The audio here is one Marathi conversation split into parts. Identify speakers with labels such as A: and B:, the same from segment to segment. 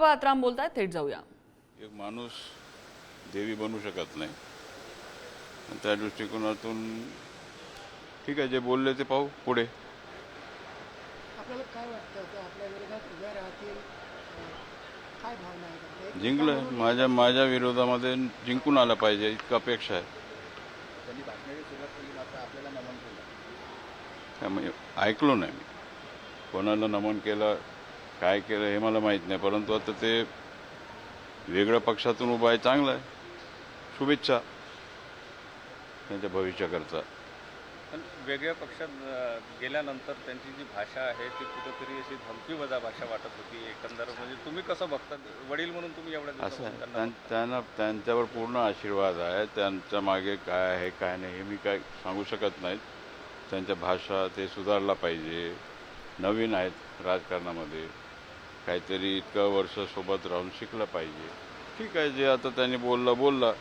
A: बाबा आत्राम बोलतायत थेट जाऊया.
B: एक माणूस देवी बनू शकत नाही. आणि त्या दृष्टिकोनातून ठीक आहे जे बोलले ते पाहू पुढे.
C: आपल्याला काय वाटतं? ते आपल्या विरोधात उभ्या राहतील. अं, काय भावना आहे? त्यांच्या? एक
B: जिंकलं. माझ्या माझ्या विरोधामध्ये जिंकून आलं पाहिजे इतकं अपेक्षा आहे.
D: त्यांनी भाषणाची सुरुवात केली मात्र आपल्याला नमन केलं.
B: त्यामुळे ऐकलो नाही मी. कोणाला नमन केलं काय केलं हे मला माहीत नाही परंतु आता ते वेगळ्या पक्षातून उभं आहे चांगलं आहे. शुभेच्छा त्यांच्या भविष्याकरता.
E: पण वेगळ्या पक्षात गेल्यानंतर त्यांची जी भाषा आहे ती कुठेतरी अशी धमकीवजा भाषा वाटत होती एकंदर. म्हणजे तुम्ही कसं बघता वडील म्हणून तुम्ही एवढ्या
B: असं
E: त्यांना
B: त्यांच्यावर पूर्ण आशीर्वाद आहे. त्यांच्या मागे काय आहे काय नाही हे मी काय सांगू शकत नाहीत त्यांच्या भाषा ते सुधारला पाहिजे. नवीन आहेत राजकारणामध्ये. काहीतरी इतकं वर्ष सोबत राहून शिकलं पाहिजे. ठीक आहे जे आता त्यांनी बोललं बोलला.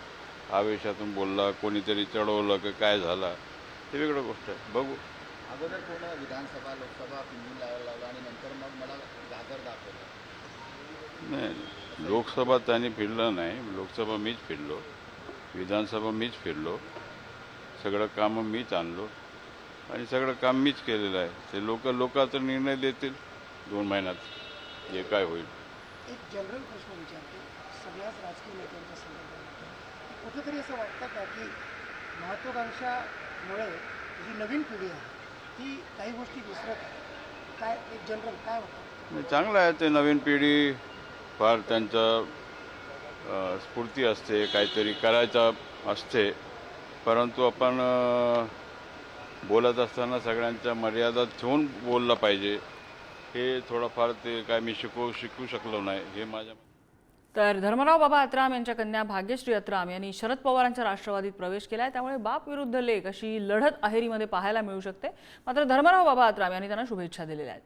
B: आवेशातून बोलला कोणीतरी चढवलं की काय झाला ते वेगळं गोष्ट आहे. बघू.
D: अगोदर पूर्ण विधानसभा लोकसभा पिंजून लावायला आणि नंतर मग मला गाजर दाखवलं.
B: नाही लोकसभा त्यांनी फिरलं नाही. लोकसभा मीच फिरलो. विधानसभा मीच फिरलो. सगळं कामं मीच आणलो. आणि सगळं काम मीच केलेलं आहे. ते लोक लोकांचा निर्णय देतील. दोन महिन्यात. जे काय होईल?
C: एक जनरल प्रश्न विचारतो. सगळ्याच राजकीय नेत्यांच्या संदर्भात कुठेतरी असं वाटतं का की महत्वाकांक्षामुळे जी नवीन पिढी आहे ती काही गोष्टी विसरत काय एक जनरल काय
B: नाही, चांगलं आहे ते नवीन पिढी. फार त्यांचं स्फूर्ती असते काहीतरी करायचं असते. परंतु आपण बोलत असताना सगळ्यांच्या मर्यादा ठेवून बोललं पाहिजे. हे थोडंफार ते काय मी शिकवू शिकू शकलो नाही हे माझ्या
A: तर धर्मराव बाबा अत्राम यांच्या कन्या भाग्यश्री अत्राम यांनी शरद पवारांच्या राष्ट्रवादीत प्रवेश केलाय. त्यामुळे बाप विरुद्ध लेख अशी लढत अहेरीमध्ये पाहायला मिळू शकते. मात्र धर्मराव बाबा अत्राम यांनी त्यांना शुभेच्छा दिलेल्या आहेत.